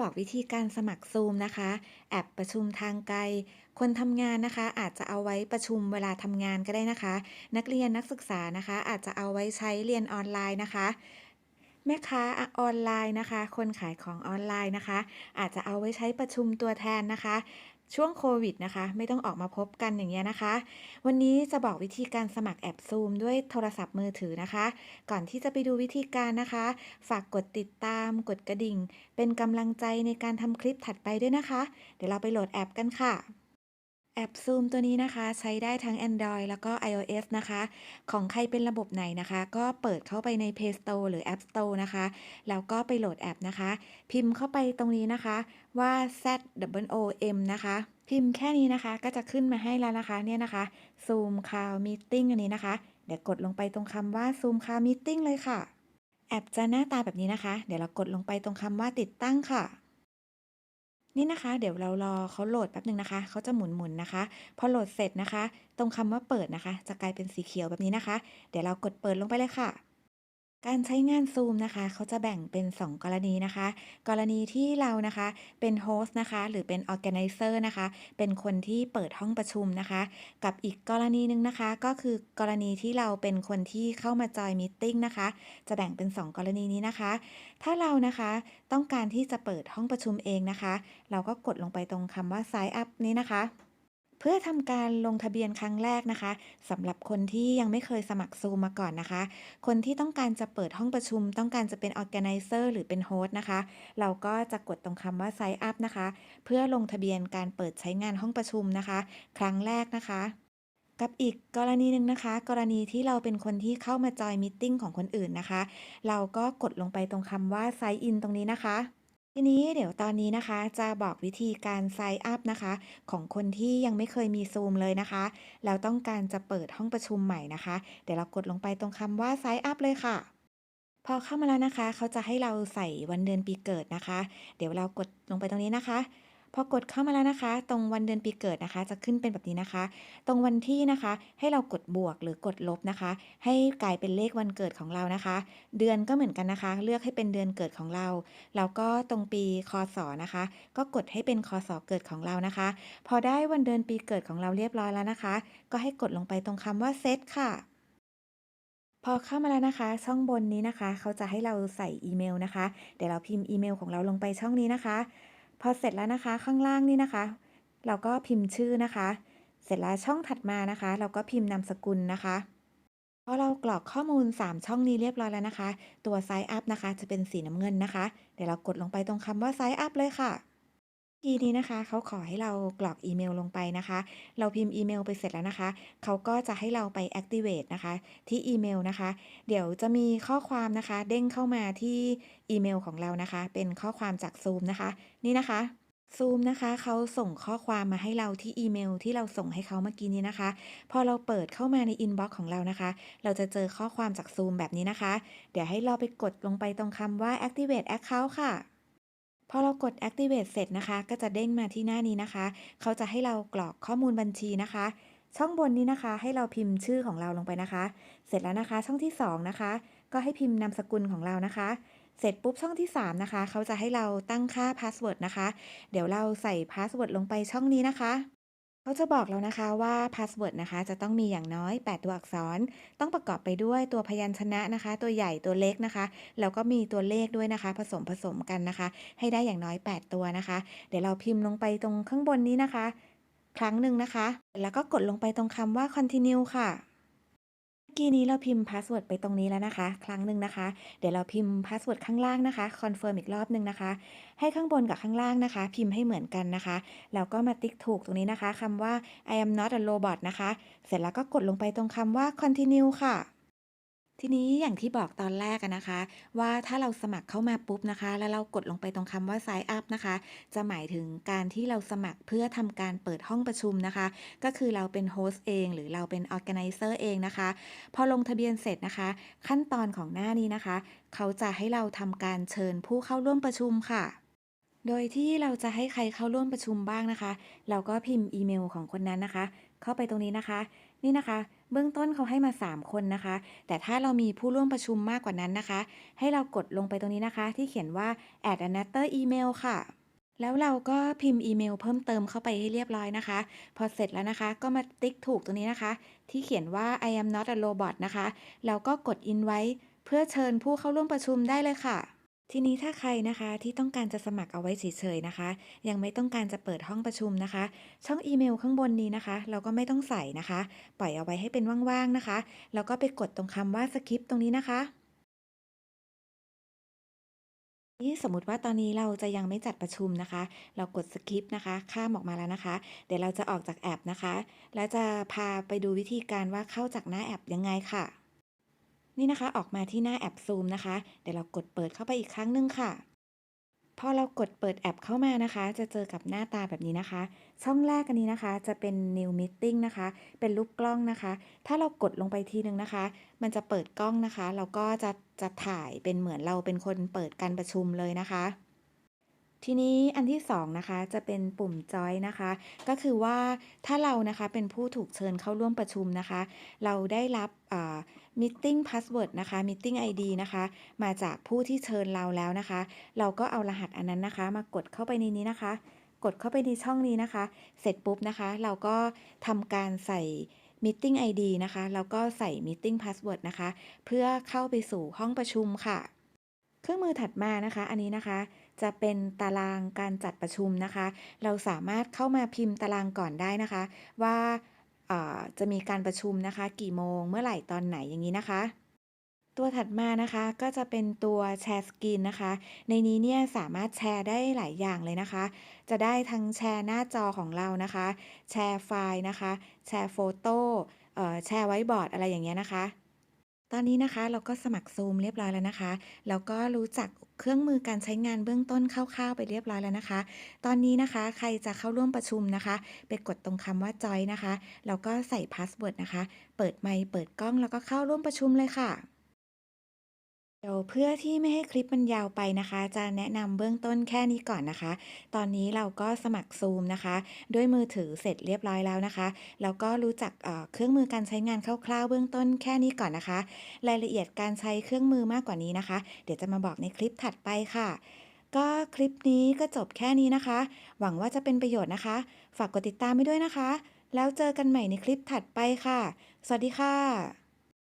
บอกวิธีการสมัคร Zoom นะคะ แอปประชุมทางไกล คนทำงานนะคะ อาจจะเอาไว้ประชุมเวลาทำงานก็ได้นะคะ นักเรียนนักศึกษานะคะ อาจจะเอาไว้ใช้เรียนออนไลน์นะคะแม่ค้าออนไลน์นะคะ คนขายของออนไลน์นะคะ อาจจะเอาไว้ใช้ประชุมตัวแทนนะคะ ช่วงโควิดนะคะ ไม่ต้องออกมาพบกันอย่างเงี้ยนะคะ วันนี้จะบอกวิธีการสมัครแอปซูมด้วยโทรศัพท์มือถือนะคะ ก่อนที่จะไปดูวิธีการนะคะ ฝากกดติดตาม กดกระดิ่ง เป็นกำลังใจในการทำคลิปถัดไปด้วยนะคะ เดี๋ยวเราไปโหลดแอปกันค่ะ แอป Zoom ตัวนี้นะคะ ใช้ได้ทั้ง Android แล้วก็ iOS นะคะ ของใครเป็นระบบไหนนะคะ ก็เปิดเข้าไปใน Play Store หรือ App Store นะคะ แล้วก็ไปโหลดแอปนะคะ พิมพ์เข้าไปตรงนี้นะคะว่า Z W O M นะคะ พิมพ์แค่นี้นะคะก็จะขึ้นมาให้แล้วนะคะเนี่ยนะคะ Zoom Call Meeting อันนี้นะคะ เดี๋ยวกดลงไปตรงคำว่า Zoom Call Meeting เลยค่ะ แอปจะหน้าตาแบบนี้นะคะ เดี๋ยวเรากดลงไปตรงคำว่าติดตั้งค่ะ นี่นะคะ เดี๋ยวเรารอเขาโหลดแป๊บหนึ่งนะคะ เขาจะหมุนๆนะคะ พอโหลดเสร็จนะคะ ตรงคำว่าเปิดนะคะ จะกลายเป็นสีเขียวแบบนี้นะคะ เดี๋ยวเรากดเปิดลงไปเลยค่ะ การใช้งาน Zoom นะคะ เขาจะแบ่งเป็น 2 กรณีนะคะ กรณีที่เรานะคะเป็นโฮสต์นะคะ หรือเป็น Organizer นะคะ เป็นคนที่เปิดห้องประชุมนะคะ กับอีกกรณีหนึ่งนะคะ ก็คือกรณีที่เราเป็นคนที่เข้ามาจอยมีตติ้งนะคะ จะแบ่งเป็น 2 กรณีนี้นะคะ ถ้าเรานะคะต้องการที่จะเปิดห้องประชุมเองนะคะ เราก็กดลงไปตรงคำว่า Sign up นี้นะคะ เพื่อทำการลงทะเบียนครั้งแรกนะคะสำหรับคนที่ยังไม่เคยสมัคร Zoom มาก่อนนะคะ คนที่ต้องการจะเปิดห้องประชุม ต้องการจะเป็น Organizer หรือเป็นโฮสต์นะคะ เราก็จะกดตรงคำว่า Sign up นะคะ เพื่อลงทะเบียนการเปิดใช้งานห้องประชุมนะคะ ครั้งแรกนะคะกับอีกกรณีหนึ่งนะคะ กรณีที่เราเป็นคนที่เข้ามาจอยมีตติ้งของคนอื่นนะคะ เราก็กดลงไปตรงคำว่า Sign in ตรงนี้นะคะ ทีนี้เดี๋ยวตอนนี้นะคะ จะบอกวิธีการไซต์อัพนะคะ ของคนที่ยังไม่เคยมีซูมเลยนะคะแล้วต้องการจะเปิดห้องประชุมใหม่นะคะ เดี๋ยวเรากดลงไปตรงคำว่าไซต์อัพเลยค่ะ พอเข้ามาแล้วนะคะ เขาจะให้เราใส่วันเดือนปีเกิดนะคะ เดี๋ยวเรากดลงไปตรงนี้นะคะ พอกดเข้ามาแล้วนะคะ ตรงวันเดือนปีเกิดนะคะ จะขึ้นเป็นแบบนี้นะคะ ตรงวันที่นะคะ ให้เรากดบวกหรือกดลบนะคะ ให้กลายเป็นเลขวันเกิดของเรานะคะ เดือนก็เหมือนกันนะคะ เลือกให้เป็นเดือนเกิดของเรา แล้วก็ตรงปีคศนะคะ ก็กดให้เป็นคศเกิดของเรานะคะ พอได้วันเดือนปีเกิดของเราเรียบร้อยแล้วนะคะ ก็ให้กดลงไปตรงคำว่าเซตค่ะพอเข้ามาแล้วนะคะ ช่องบนนี้นะคะ เขาจะให้เราใส่อีเมลนะคะ เดี๋ยวเราพิมพ์อีเมลของเราลงไปช่องนี้นะคะ พอเสร็จแล้วนะคะข้างล่างนี่นะคะ เราก็พิมพ์ชื่อนะคะ เสร็จแล้วช่องถัดมานะคะ เราก็พิมพ์นามสกุลนะคะพอเรากรอกข้อมูล 3 ช่องนี้เรียบร้อยแล้วนะคะ ตัว Sign up นะคะ จะเป็นสีน้ำเงินนะคะ เดี๋ยวเรากดลงไปตรงคำว่า Sign up เลยค่ะ ทีนี้นะคะเขาขอให้เรากรอกอีเมลลงไปนะคะ เราพิมพ์อีเมลไปเสร็จแล้วนะคะเขาก็จะให้เราไป activate นะคะ ที่อีเมลนะคะ เดี๋ยวจะมีข้อความนะคะ เด้งเข้ามาที่อีเมลของเรานะคะ เป็นข้อความจาก Zoom นะคะ นี่นะคะ Zoom นะคะเขาส่งข้อความมาให้เราที่อีเมลที่เราส่งให้เขาเมื่อกี้นี้นะคะ พอเราเปิดเข้ามาในอินบ็อกซ์ของเรานะคะ เราจะเจอข้อความจาก Zoom แบบนี้นะคะ เดี๋ยวให้เราไปกดลงไปตรงคำว่า activate account ค่ะ พอเรากด activate เสร็จนะคะ ก็จะเด้งมาที่หน้านี้นะคะ เขาจะให้เรากรอกข้อมูลบัญชีนะคะ ช่องบนนี้นะคะ ให้เราพิมพ์ชื่อของเราลงไปนะคะ เสร็จแล้วนะคะ ช่องที่ 2 นะคะ ก็ให้พิมพ์นามสกุลของเรานะคะ เสร็จปุ๊บช่องที่ 3 นะคะ เขาจะให้เราตั้งค่าพาสเวิร์ดนะคะ เดี๋ยวเราใส่พาสเวิร์ดลงไปช่องนี้นะคะ เขาจะบอกเรานะคะว่าพาสเวิร์ดนะคะจะต้องมีอย่างน้อย 8 ตัวอักษร ต้องประกอบไปด้วยตัวพยัญชนะนะคะ ตัวใหญ่ตัวเล็กนะคะ แล้วก็มีตัวเลขด้วยนะคะ ผสมผสมกันนะคะ ให้ได้อย่างน้อย 8 ตัวนะคะ เดี๋ยวเราพิมพ์ลงไปตรงข้างบนนี้นะคะ ครั้งหนึ่งนะคะ แล้วก็กดลงไปตรงคำว่า continue ค่ะ มื่อกี้นี้เราพิมพ์พาสเวิร์ดไปตรงนี้แล้วนะคะ ครั้งหนึ่งนะคะ เดี๋ยวเราพิมพ์พาสเวิร์ดข้างล่างนะคะคอนเฟิร์มอีกรอบหนึ่งนะคะ ให้ข้างบนกับข้างล่างนะคะ พิมพ์ให้เหมือนกันนะคะ แล้วก็มาติ๊กถูกตรงนี้นะคะคำว่า I am not a robot นะคะ เสร็จแล้วก็กดลงไปตรงคำว่า continue ค่ะ ทีนี้อย่างที่บอกตอนแรกอะนะคะ ว่าถ้าเราสมัครเข้ามาปุ๊บนะคะ แล้วเรากดลงไปตรงคำว่า sign up นะคะ จะหมายถึงการที่เราสมัครเพื่อทำการเปิดห้องประชุมนะคะ ก็คือเราเป็นโฮสต์เอง หรือเราเป็น organizer เองนะคะ พอลงทะเบียนเสร็จนะคะ ขั้นตอนของหน้านี้นะคะ เขาจะให้เราทำการเชิญผู้เข้าร่วมประชุมค่ะโดยที่เราจะให้ใครเข้าร่วมประชุมบ้างนะคะ เราก็พิมพ์อีเมลของคนนั้นนะคะ เข้าไปตรงนี้นะคะ นี่นะคะ เบื้องต้นเขาให้มา 3 คนนะคะ แต่ถ้าเรามีผู้ร่วมประชุมมากกว่านั้นนะคะ ให้เรากดลงไปตรงนี้นะคะ ที่เขียนว่า add another email ค่ะ แล้วเราก็พิมพ์อีเมลเพิ่มเติมเข้าไปให้เรียบร้อยนะคะ พอเสร็จแล้วนะคะ ก็มาติ๊กถูกตรงนี้นะคะ ที่เขียนว่า I am not a robot นะคะแล้วก็กด invite เพื่อเชิญผู้เข้าร่วมประชุมได้เลยค่ะ ทีนี้ถ้าใครนะคะที่ต้องการจะสมัครเอาไว้เฉยๆนะคะ ยังไม่ต้องการจะเปิดห้องประชุมนะคะ ช่องอีเมลข้างบนนี้นะคะ เราก็ไม่ต้องใส่นะคะ ปล่อยเอาไว้ให้เป็นว่างๆนะคะ แล้วก็ไปกดตรงคำว่าสคริปตรงนี้นะคะนี่สมมติว่าตอนนี้เราจะยังไม่จัดประชุมนะคะ เรากดสคริปนะคะ ข้ามออกมาแล้วนะคะ เดี๋ยวเราจะออกจากแอปนะคะ แล้วจะพาไปดูวิธีการว่าเข้าจากหน้าแอปยังไงค่ะ นี่นะคะ ออกมาที่หน้าแอปซูมนะคะ เดี๋ยวเรากดเปิดเข้าไปอีกครั้งหนึ่งค่ะ พอเรากดเปิดแอปเข้ามานะคะ จะเจอกับหน้าตาแบบนี้นะคะ ช่องแรกอันนี้นะคะ จะเป็น New Meeting นะคะ เป็นรูปกล้องนะคะ ถ้าเรากดลงไปทีนึงนะคะ มันจะเปิดกล้องนะคะ เราก็จะจะถ่ายเป็นเหมือนเราเป็นคนเปิดการประชุมเลยนะคะ ทีนี้อันที่สองนะคะจะเป็นปุ่มจอยนะคะ ก็คือว่าถ้าเรานะคะเป็นผู้ถูกเชิญเข้าร่วมประชุมนะคะ เราได้รับอ่า meeting password นะคะ meeting ID นะคะ มาจากผู้ที่เชิญเราแล้วนะคะ เราก็เอารหัสอันนั้นนะคะ มากดเข้าไปในนี้นะคะ กดเข้าไปในช่องนี้นะคะ เสร็จปุ๊บนะคะ เราก็ทำการใส่ meeting ID นะคะ แล้วก็ใส่ meeting password นะคะ เพื่อเข้าไปสู่ห้องประชุมค่ะ เครื่องมือถัดมานะคะ อันนี้นะคะ จะเป็นตารางการจัดประชุมนะคะ เราสามารถเข้ามาพิมพ์ตารางก่อนได้นะคะ ว่าจะมีการประชุมนะคะ กี่โมงเมื่อไหร่ตอนไหนอย่างนี้นะคะ ตัวถัดมานะคะก็จะเป็นตัวแชร์สกรีนนะคะ ในนี้เนี่ยสามารถแชร์ได้หลายอย่างเลยนะคะ จะได้ทั้งแชร์หน้าจอของเรานะคะ แชร์ไฟล์นะคะ แชร์โฟโต้แชร์ไว้บอร์ดอะไรอย่างเงี้ยนะคะ ตอนนี้นะคะเราก็สมัคร Zoom เรียบร้อยแล้วนะคะ แล้วก็รู้จักเครื่องมือการใช้งานเบื้องต้นคร่าวๆไปเรียบร้อยแล้วนะคะ ตอนนี้นะคะใครจะเข้าร่วมประชุมนะคะ ไปกดตรงคำว่าจอยนะคะ แล้วก็ใส่พาสเวิร์ดนะคะ เปิดไมค์เปิดกล้องแล้วก็เข้าร่วมประชุมเลยค่ะ เดี๋ยวเพื่อที่ไม่ให้คลิปมันยาวไปนะคะ จะแนะนำเบื้องต้นแค่นี้ก่อนนะคะ ตอนนี้เราก็สมัคร Zoom นะคะ ด้วยมือถือเสร็จเรียบร้อยแล้วนะคะ แล้วก็รู้จักเเครื่องมือการใช้งานคร่าวๆ เบื้องต้นแค่นี้ก่อนนะคะ รายละเอียดการใช้เครื่องมือมากกว่านี้นะคะ เดี๋ยวจะมาบอกในคลิปถัดไปค่ะก็คลิปนี้ก็จบแค่นี้นะคะ หวังว่าจะเป็นประโยชน์นะคะ ฝากกดติดตามไว้ด้วยนะคะ แล้วเจอกันใหม่ในคลิปถัดไปค่ะ สวัสดีค่ะ